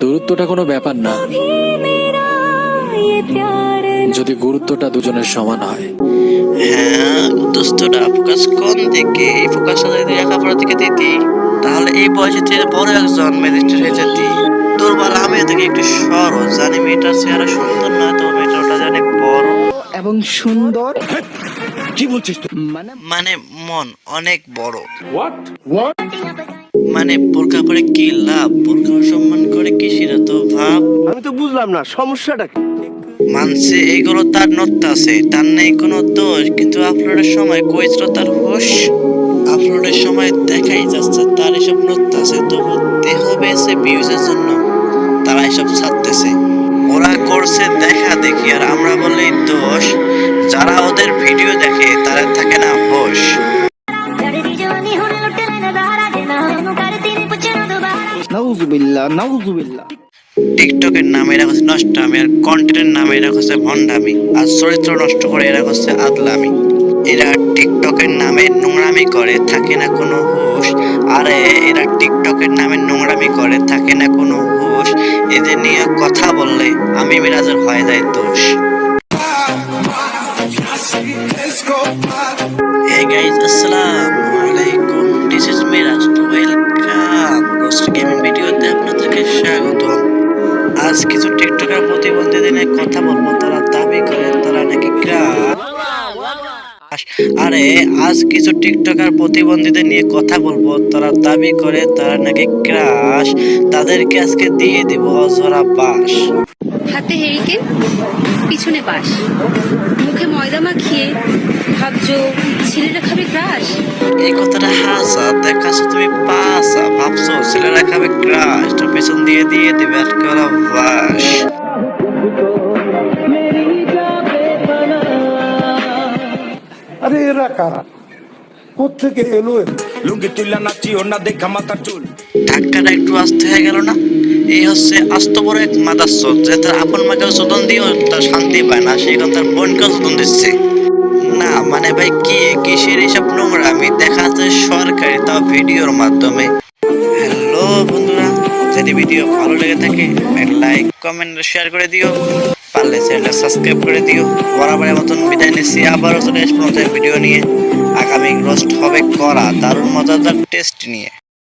দূরত্বটা কোনো ব্যাপার না। যদি গুরুত্বটা দুজনের সমান হয়। হ্যাঁ দোস্তটা ফোকাস কোন দিকে? এই ফোকাসটা যদি লেখাপড়ার দিকে দিতি তাহলে এই বয়সে তুই বড় একজন ম্যাজিস্ট্রেট হয়ে যেতি। তোর বেলা আমি থেকে একটু সরো জানি মেয়েটার চেহারা সুন্দর নয় তো মেয়েটা ওটা জানি বড়। এবং সুন্দর। কি বলছিস মানে মানে মন অনেক বড়। মানে বোরকা পরে কি লাভ? বোরকা সম্মান করে কি সেটা তো ভাব। আমি তো বুঝলাম না সমস্যাটা কি? মানছে এইগুলো তার নত্তা আছে তার নেই কোনো দোষ কিন্তু আপলোডের সময় কইছিল তার হোশ? আপলোডের সময় দেখাই যাচ্ছে তার এসব নত্তা আছে তবু দেহ পেয়েছে ভিউজের জন্য তারা এসব ছাড়তেছে। ওরা করছে দেখা দেখি আর আমরা বললেই দোষ। নাউজুবিল্লা নাউজুবিল্লা টিকটকের নামে এরা হচ্ছে নষ্টামি আর কন্টেন্টের নামে এরা হচ্ছে ভণ্ডামি আর চরিত্র নষ্ট করে এরা হচ্ছে আদলামি এরা টিকটকের নামে নোংরামি করে থাকে না কোনো হুশ আর এরা টিকটকের নামে নোংরামি করে থাকে না কোনো হুশ এদের নিয়ে কথা বললে আমি মিরাজের হয়ে যায় দোষ Hey guys, assalamu alaikum. This is Miraj. আজ কিছু টিকটকার প্রতিবন্ধীদের নিয়ে কথা বলব তারা দাবি করে তারা নাকি ক্রাশ আরে আজ কিছু টিকটকার প্রতিবন্ধীদের নিয়ে কথা বলব তারা দাবি করে তারা নাকি ক্রাশ তাদেরকে আজকে দিয়ে দিব অজরা বাস হাতে হেরিকেন পিছনে বাস মুখে ময়দা মাখিয়ে ভাবছ ছেলেরা খাবে ক্রাশ এই কথাটা হাসা দেখাছো তুমি পাসা ছেলেরা খাবে ক্রাশ তো পেছন দিয়ে দিয়ে দিবে আর বাস আরে এরা কারা? কোথেকে এলো লুঙ্গি তুইলা নাচি ওর না দেখা মাথার চুল। ধাক্কাটা একটু আস্তে হয়ে গেল না? এই হচ্ছে আস্ত বড় এক মাদাস্য যে তার আপন মাকেও শোধন দিয়েও তার শান্তি পায় না সে কথা তার বোনকেও শোধন দিচ্ছে। না মানে ভাই কি কিসের এইসব নোংরা আমি দেখা যাচ্ছে সরকারি তাও ভিডিওর মাধ্যমে। ভিডিও ভালো লেগে থাকে লাইক কমেন্ট শেয়ার করে দিও। পারলে চ্যানেলটা সাবস্ক্রাইব করে দিও। বরাবরের মতন বিদায় নিচ্ছি, আবারও চলে আসব ভিডিও নিয়ে। আগামী রোস্ট হবে করা দারুণ মজাদার টেস্ট নিয়ে।